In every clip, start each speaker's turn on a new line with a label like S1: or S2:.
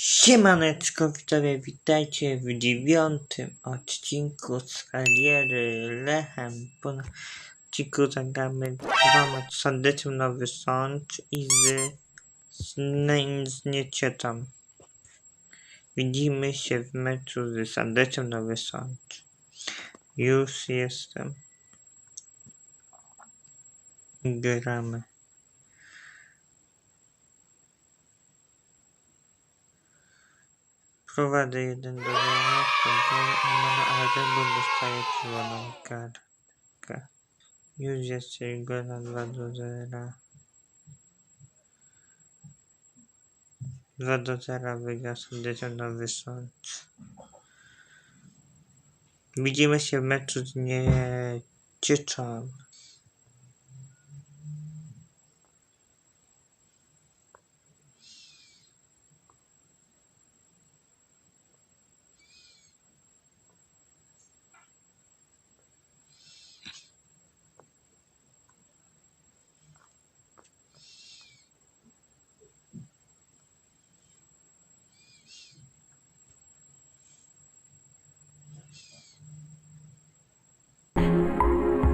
S1: Siemaneczko witajcie w dziewiątym odcinku z kariery Lechem. Po odcinku zagramy dwa mecze z Sandecem Nowy Sącz i z, z, Ne- z Niecietą. Widzimy się w meczu z Sandecem Nowy Sącz. Już jestem. Gramy. Prowadzę 1 do 0, ale Rebel dostaje czerwoną kartkę. Już jest go na 2 do 0. 2 do 0 wygra Sądeczą Nowy Sącz. Widzimy się w meczu z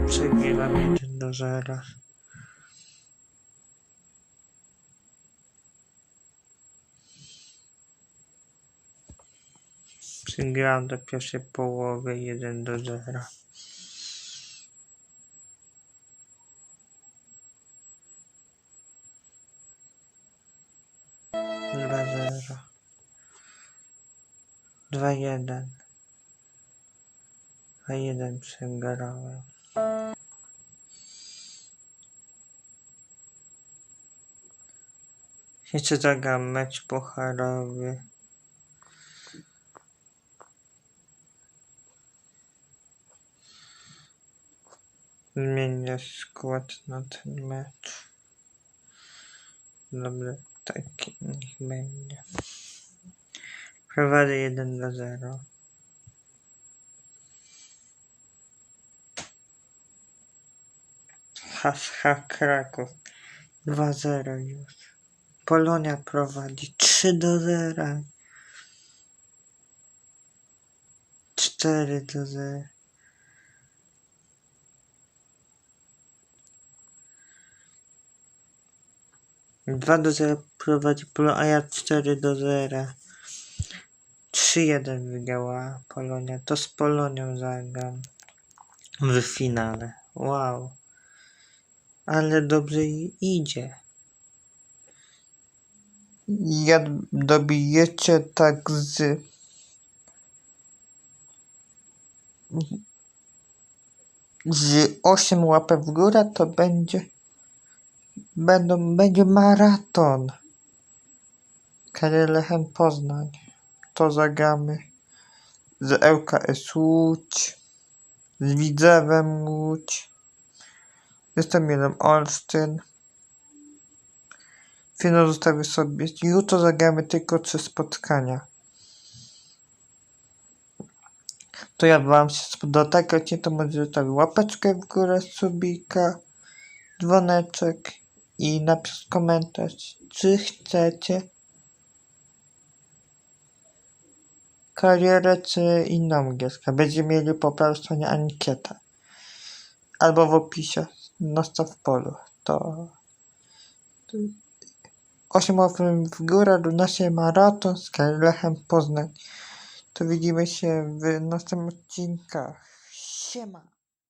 S1: Przegrywam 1 do 0. Przegrałem do pierwszej połowy 1 do 0. Dwa zero. Dwa jeden. Dwa jeden przegrałem. Jeszcze zagram mecz pucharowy. Zmienię skład na ten mecz. Dobra, taki niech będzie. Prowadzę 1 do 0. HSH Kraków 2-0 już. Polonia prowadzi 3 do 0. 4 do 0. Dwa do 0 prowadzi Polonia, a ja 4 do 0. 3-1 wygrała Polonia. To z Polonią zagram w finale. Wow. Ale dobrze idzie. Jak dobijecie tak z z 8 łapek w górę, to będzie będą, będzie maraton. Lechem Poznań. To zagramy z ŁKS Łódź, z Widzewem Łódź. Jestem jeden Olsztyn. Finał zostawię sobie. Jutro zagramy tylko trzy spotkania. To ja wam się spodoba tego odcinka, to możecie zostawić łapeczkę w górę, subika, dzwoneczek i napisać komentarz, czy chcecie karierę, czy inną gierkę. Będziemy mieli po prawej stronie ankietę. Albo w opisie, na w polu. To 8 łapek w górę, równa się maraton z Lechem Poznań. To widzimy się w następnych odcinkach. Siema!